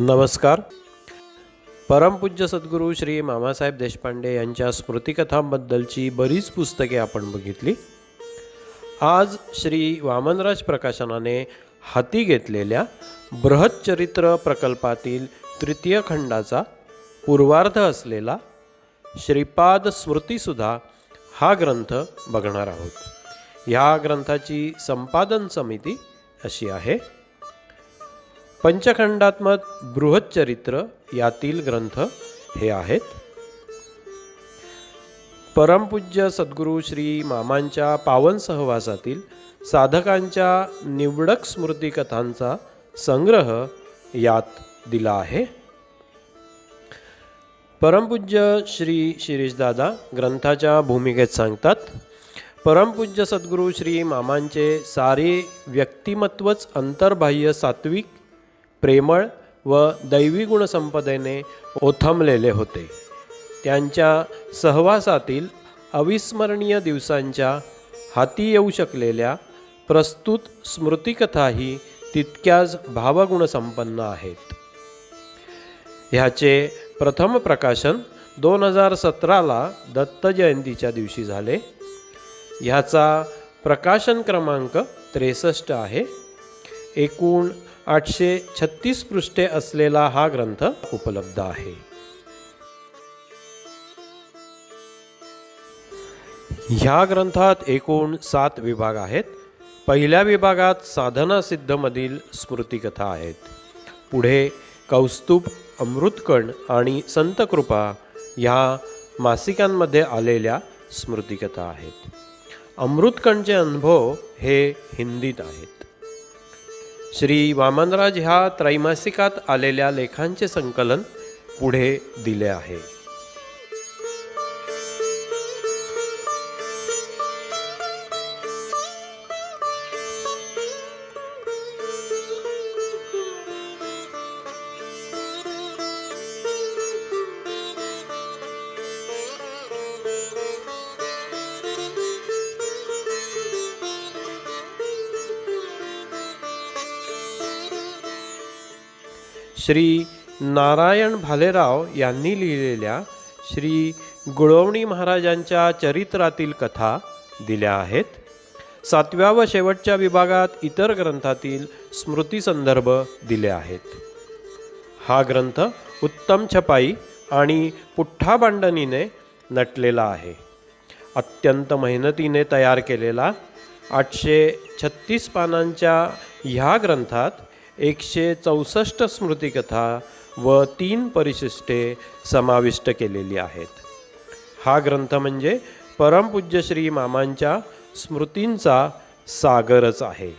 नमस्कार. परमपूज्य सद्गुरू श्री मामासाहेब देशपांडे यांच्या स्मृतिकथांबद्दलची बरीच पुस्तके आपण बघितली. आज श्री वामनराज प्रकाशनाने हाती घेतलेल्या बृहच्चरित्र प्रकल्पातील तृतीय खंडाचा पूर्वार्ध असलेला श्रीपाद स्मृतीसुधा हा ग्रंथ बघणार आहोत. ह्या ग्रंथाची संपादन समिती अशी आहे. पंचखंडात्मक बृहच्चरित्र यातील ग्रंथ हे आहेत. परमपूज्य सद्गुरू श्री मामांच्या पावन सहवासातील साधकांच्या निवडक स्मृतिकथांचा संग्रह यात दिला आहे. परमपूज्य श्री शिरीषदादा ग्रंथाच्या भूमिकेत सांगतात परमपूज्य सद्गुरू श्री मामांचे सारे व्यक्तिमत्वच अंतर्बाह्य सात्विक प्रेमळ व दैवी गुणसंपदेने ओथंबलेले होते. त्यांच्या सहवासातील अविस्मरणीय दिवसांच्या हाती येऊ शकलेल्या प्रस्तुत स्मृतिकथाही तितक्याच भावगुणसंपन्न आहेत. ह्याचे प्रथम प्रकाशन दोन हजार सतराला दत्त जयंतीच्या दिवशी झाले. ह्याचा प्रकाशन क्रमांक त्रेसष्ट आहे. एकूण आठशे छत्तीस पृष्ठे असलेला हा ग्रंथ उपलब्ध आहे. ह्या ग्रंथात एकूण सात विभाग आहेत. पहिल्या विभागात साधना सिद्धमधील स्मृतिकथा आहेत. पुढे कौस्तुभ अमृतकण आणि संतकृपा ह्या मासिकांमध्ये आलेल्या स्मृतिकथा आहेत. अमृतकणचे अनुभव हे हिंदीत आहेत. श्री वामनराज ह्या त्रैमासिकात आलेल्या लेखांचे संकलन पुढे दिले आहे. श्री नारायण भालेराव यांनी लिहिलेल्या श्री गुळवणी महाराजांच्या चरित्रातील कथा दिल्या आहेत. सातव्या व शेवटच्या विभागात इतर ग्रंथातील स्मृतिसंदर्भ दिले आहेत. हा ग्रंथ उत्तम छपाई आणि पुठ्ठा बांडणीने नटलेला आहे. अत्यंत मेहनतीने तयार केलेला आठशे छत्तीस पानांच्या ह्या ग्रंथात एकशे चौसष्ट स्मृतिकथा व तीन परिशिष्टे समाविष्ट केलेली आहेत. हा ग्रंथ म्हणजे परमपूज्य श्री मामांच्या स्मृतींचा सागरच आहे.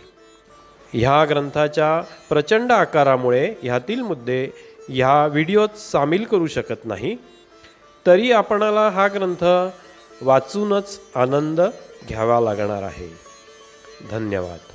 ह्या ग्रंथाच्या प्रचंड आकारामुळे ह्यातील मुद्दे ह्या व्हिडिओत सामील करू शकत नाही. तरी आपणाला हा ग्रंथ वाचूनच आनंद घ्यावा लागणार आहे. धन्यवाद.